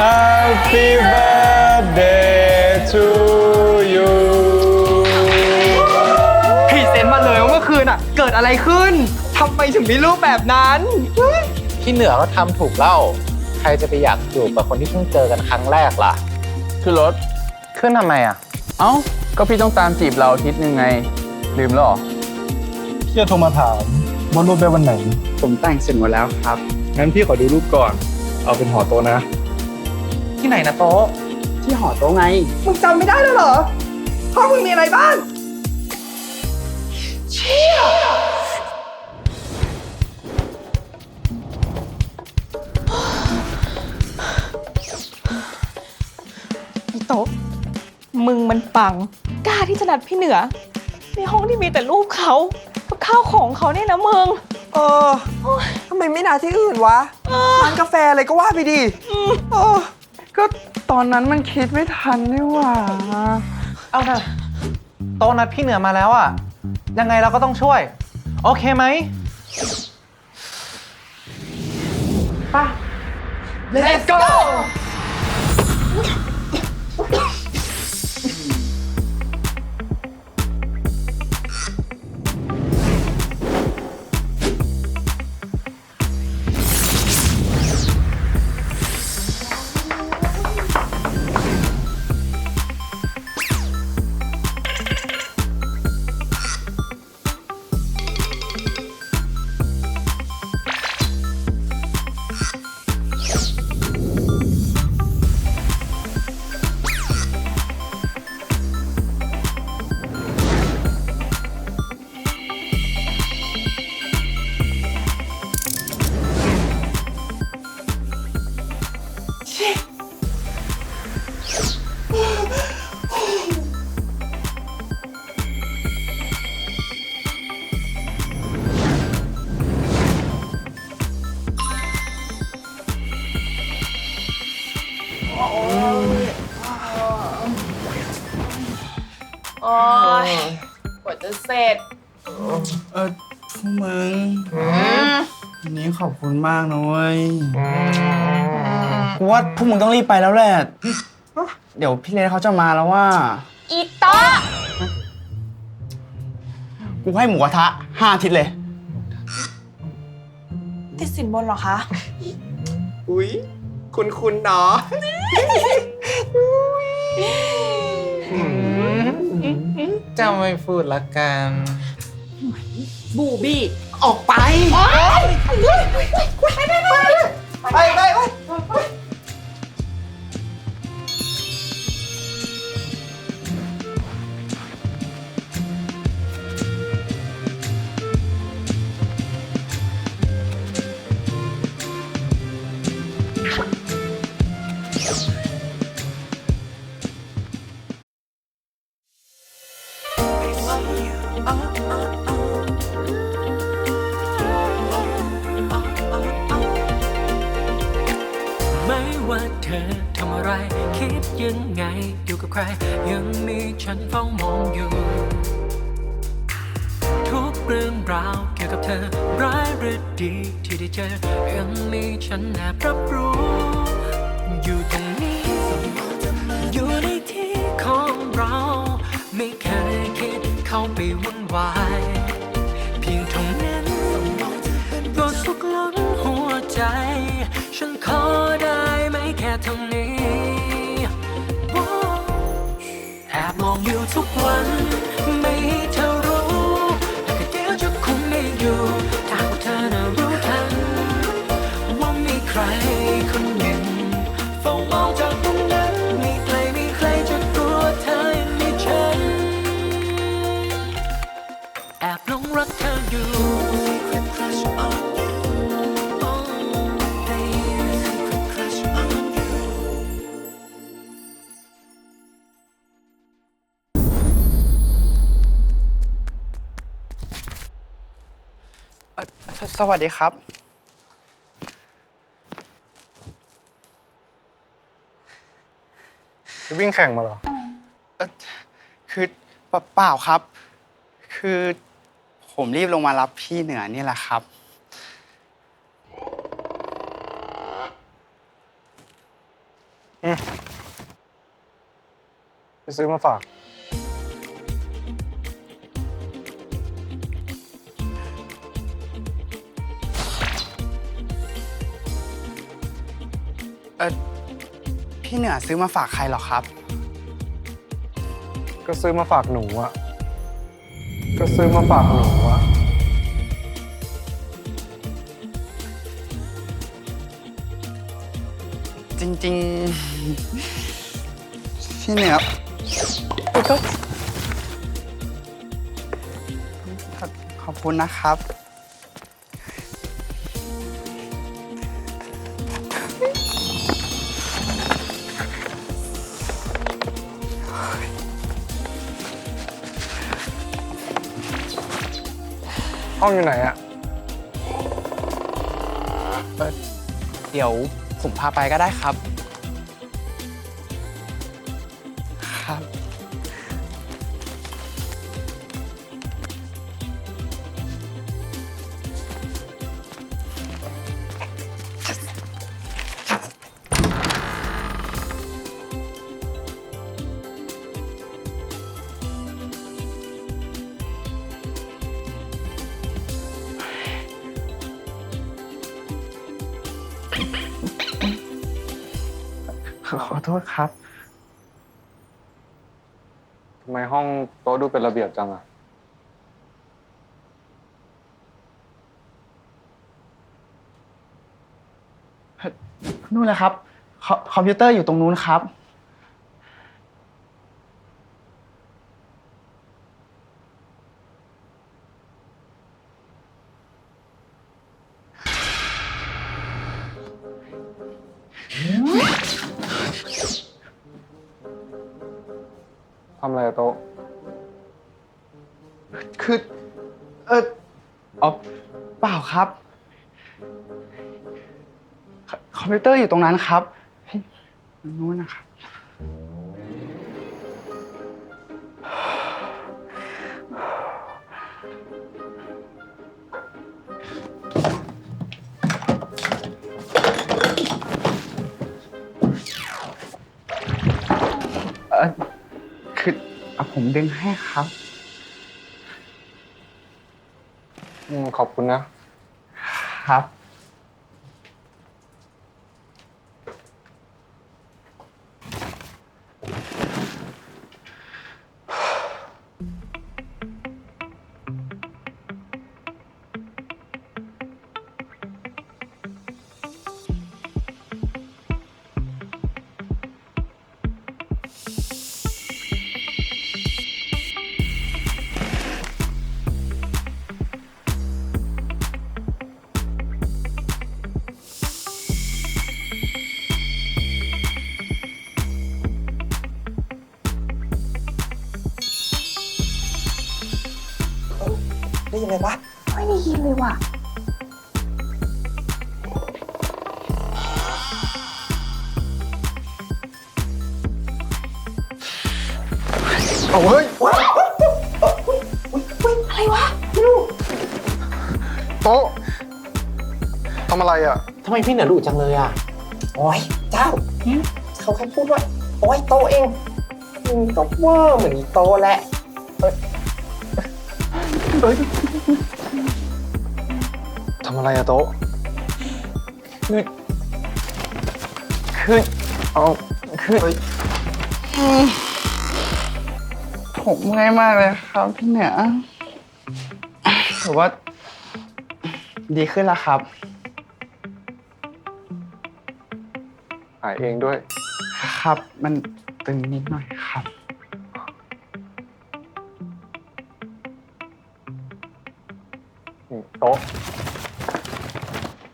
Happy birthday to you พรีเซนต์มาเลยว่าเมื่อคืนอะ เกิดอะไรขึ้นทำไมถึงมีรูปแบบนั้นที่เหนือก็ทำถูกเล่า ใครจะไปอยากจูบกับคนที่เพิ่งเจอกันครั้งแรกล่ะ คือรถ ขึ้นทำไมอะ เอ้า ก็พี่ต้องตามจีบเราอาทิตย์หนึงไง ลืมแล้วเหรอ พี่จะโทรมาถามว่ารูปได้วันไหน ผมแต่งเสร็จหมดแล้วครับ งั้นพี่ขอดูรูปก่อน เอาเป็นหอโตะนะ ที่ไหนนะโต๊ะ ที่หอโตะไง มึงจำไม่ได้แล้วเหรอห้องมึงมีอะไรบ้าง เชี่ยไอ้โต๊ะมึงมันปัง กล้าที่จะนัดพี่เหนือ ในห้องที่มีแต่รูปเขากับข้าวของเขาเนี่ยนะมึง เออทำไมไม่นาที่อื่นวะ ร้านกาแฟอะไรก็ว่าไปดิเออ ก็ตอนนั้นมันคิดไม่ทันนี่หว่า เอาเถอะโต๊ะนัดพี่เหนือมาแล้วอะยังไงเราก็ต้องช่วย โอเคไหม Let's go โอ้ยกว่าจะเสร็จเออพวกมึงวันนี้ขอบคุณมากนะเว้ยกูว่าพวกมึงต้องรีบไปแล้วแหละ เดี๋ยวพี่เลนเขาจะมาแล้วว่า อีต๊ะกูให้หมูกระทะห้าอาทิตย์เลย ติดสินบนเหรอคะ อุ๊ย คุณคุณเนาะ จะไม่พูดละกันบูบี้ออกไป ไปไปไปไไม่ว่าเธอทำอะไร คิดยังไงอยู่กับใคร ยังมีฉันเฝ้ามองอยู่ ทุกเรื่องราวเกี่ยวกับเธอ ร้ายหรือดีที่ได้เจอ ยังมีฉันแอบรับรู้ อยู่ตรงนี้ อยู่ในที่ของเรา ไม่เคยคิด เข้าไปวุ่นวาย เพียงเท่านั้นก็สุขล้นหัวใจ ฉันขอได้ไหมแค่เท่านี้ แอบมองอยู่ทุกวัน ไม่ให้เธอรู้แต่ก็เดี๋ยวจะคงได้อยู่ สสวัสดีครับ วิ่งแข่งมาเหรอ เอ่อคือเปล่าเปล่าครับ คือ ผมรีบลงมารับพี่เหนือนี่แหละครับ ไปซื้อมาฝาก เออพี่เหนือซื้อมาฝากใครเหรอครับ ก็ซื้อมาฝากหนูอะ ก็ซื้อมาฝากหนูอะจริงๆพี่เหนือขอขอบคุณนะครับ ห้องอยู่ไหนอะเดี๋ยวผมพาไปก็ได้ครับ ครับ โทษครับ ทำไมห้องโต๊ะดูเป็นระเบียบจังอะนู่นเลยครับคอคอมพิวเตอร์อยู่ตรงนู้นครับ อ๋อเปล่าครับ คอมพิวเตอร์อยู่ตรงนั้นครับนู้นนะครับ เออคือเอาผมดึงให้ครับ อืมขอบคุณนะ ครับ นไหมวะไม่ได้ยินเลยว่ะ เอาเฮ้ยอะไรวะโต๊ะทำอะไรอะทำไมพี่เหนือดุจังเลยอะ โอ้ยเจ้า เขาแค่พูดว่า โอ้ยโตเองมึงก็เว่าเหมือนอีโตแหละ ทำอะไรอะโต๊ะคือเอาคือผมเมื่อยมากเลยครับพี่เหนือถือว่า ดีขึ้นแล้วครับ หายเองด้วย ครับมันตึงนิดหน่อย นี่โต๊ะ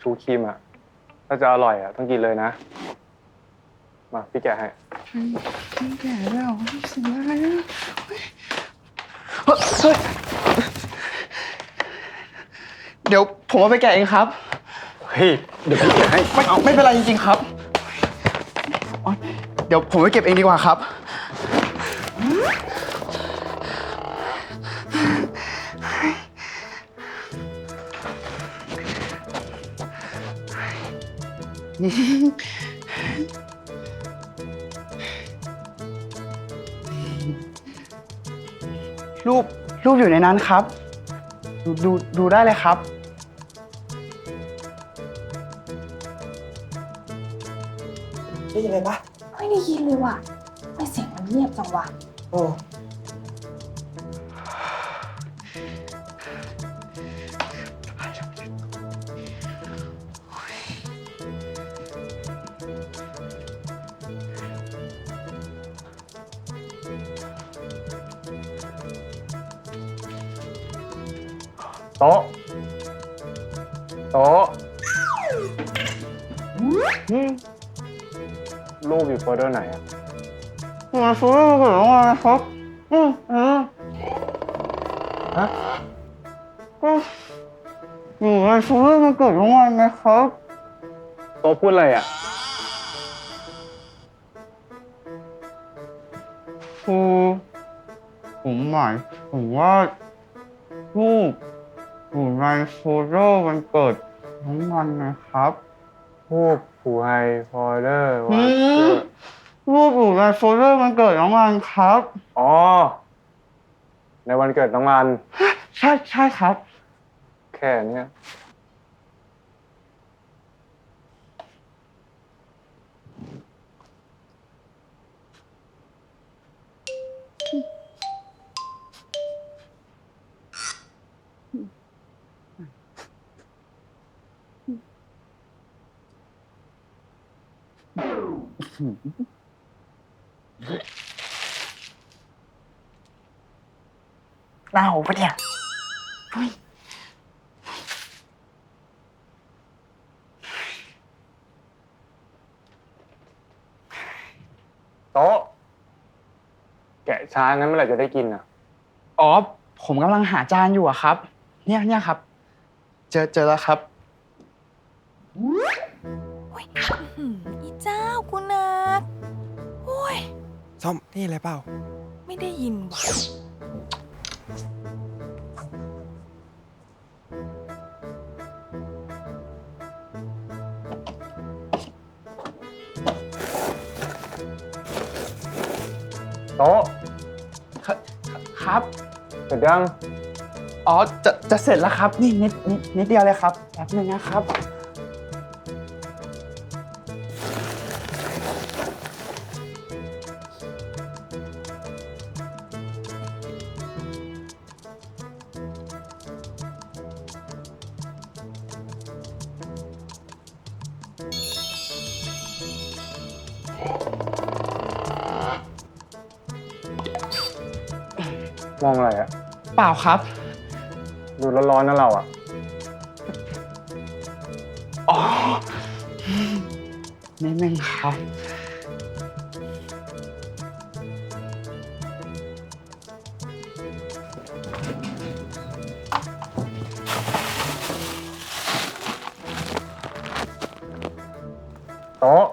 ชูครีมอะถ้าจะอร่อยอะต้องกินเลยนะ มาพี่แกะให้แก่แล้วเสียงอะไรอะเฮ้ยเฮ้ยเดี๋ยวผมเอาไปแกะเองครับ เฮ้ย เดี๋ยวพี่แกะให้ ไม่ไม่เป็นไรจริงๆครับอ๋อเดี๋ยวผมไปเก็บเองดีกว่าครับ รูปรูปอยู่ในนั้นครับ ดูดูดูได้เลยครับ ได้ยินอะไรปะไม่ได้ยินเลยว่ะไม่เสียงมันเงียบจังวะ โอ้ โต๊ะ โต๊ะอืมรูปอยู่โฟลเดอร์ไหนอะมาซื้อมาเกิดรางวัลนะครับอืมอืมฮะก็อยู่ในซื้อมาเกิดรางวัลนะครับโต๊ะพูดอะไรอะคือผมหมายถึงว่ารูป อยู่ในโฟลเดอร์วันเกิดน้องมันนะครับ รูปผู้ไฮโฟลเดอร์วันอืมเกิดรูปอยู่ในโฟลเดอร์วันเกิดน้องมันครับ อ๋อ ในวันเกิดน้องมัน ใช่ใช่ครับ แค่เนี้ย หน้าหูปะเนี่ยโต๊ะแกะช้างั้นเมื่อไหร่จะได้กินอะอ๋อ ผมกำลังหาจานอยู่อะครับ เนี่ยเนี่ยครับ เจอเจอแล้วครับอืม ส้มนี่อะไรเปล่า ไม่ได้ยินว่ะโต๊ะครับเสร็จยังอ๋อจะจะเสร็จแล้วครับ นี่นิดนิดนิดเดียวเลยครับแป๊บนึงนะครับ มองอะไรอะเปล่าครับ ดูร้อนๆนะเราอะอ๋อนิดนึงครับ โต๊ะ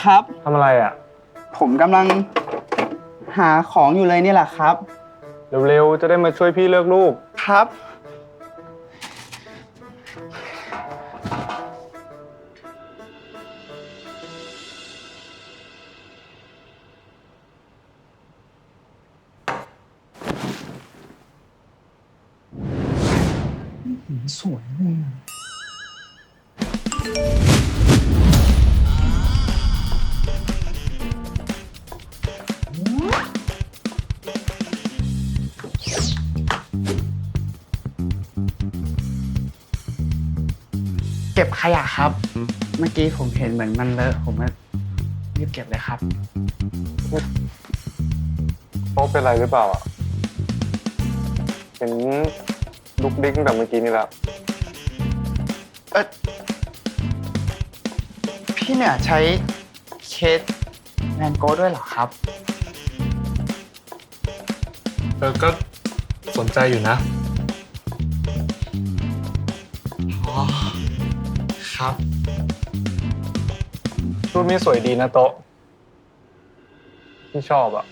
ครับ ทำอะไรอะผมกำลัง หาของอยู่เลยนี่แหละครับ เร็วๆ จะได้มาช่วยพี่เลือกรูปครับ สวยเลย ยะครับ เมื่อกี้ผมเห็นเหมือนมันเลอะ ผมก็รีบเก็บเลยครับ โต๊ะเป็นไรหรือเปล่าอะเห็นลุกดิ้งแบบเมื่อกี้นี่แหละเออพี่เนี่ยใช้เคสแมนโก้ด้วยเหรอครับ เออก็สนใจอยู่นะ อ๋อ รับ รูปนี้สวยดีนะโต๊ะ ที่ชอบอะ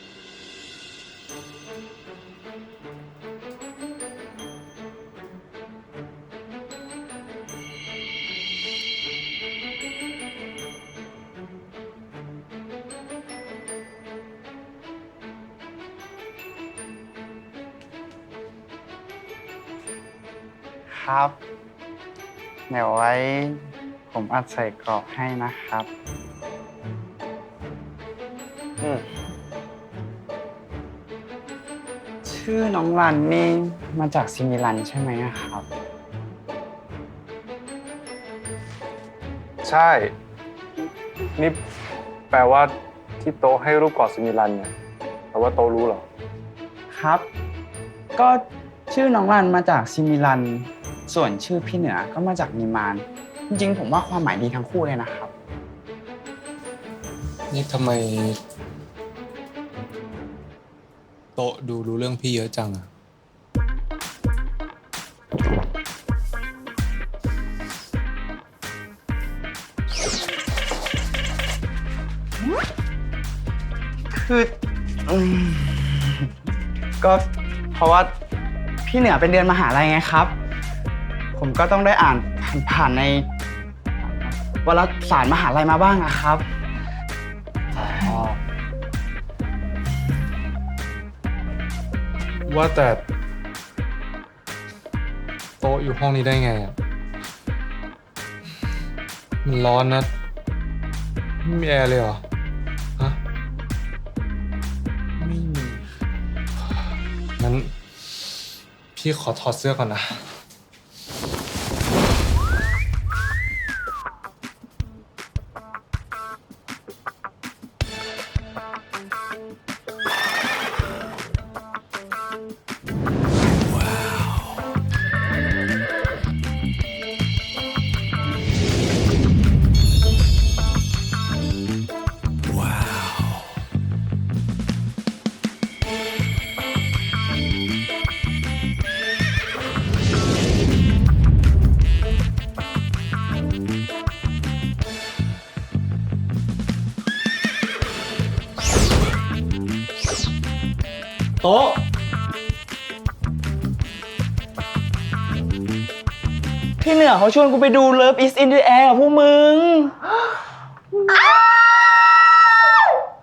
ครับ เดี๋ยวไว้ ผมอัดใส่กรอบให้นะครับ อืมชื่อน้องรันนี่มาจากซิมิลันใช่ไหมอะครับ ใช่ นี่แปลว่าที่โต๊ะให้รูปกอดซิมิลันเนี่ยแปลว่าโต๊ะรู้เหรอ ครับ ก็ชื่อน้องรันมาจากซิมิลัน ส่วนชื่อพี่เหนือก็มาจากนิมาน จริงๆผมว่าความหมายดีทั้งคู่เลยนะครับ นี่ทำไม โต๊ะดูรู้เรื่องพี่เยอะจังอะคืออืมก็เพราะว่าพี่เหนือเป็นเดือนมหาลัยไงครับ ผมก็ต้องได้อ่านผ่านๆใน วารสารมหาลัยมาบ้างอะครับ ว่าแต่โต๊ะอยู่ห้องนี้ได้ไงอะมันร้อนนะไม่มีแอร์เลยเหรอ ฮะ ไม่มีงั้น พี่ขอถอดเสื้อก่อนนะ เหนือเขาชวนกูไปดู Love is in the air กับพวกมึง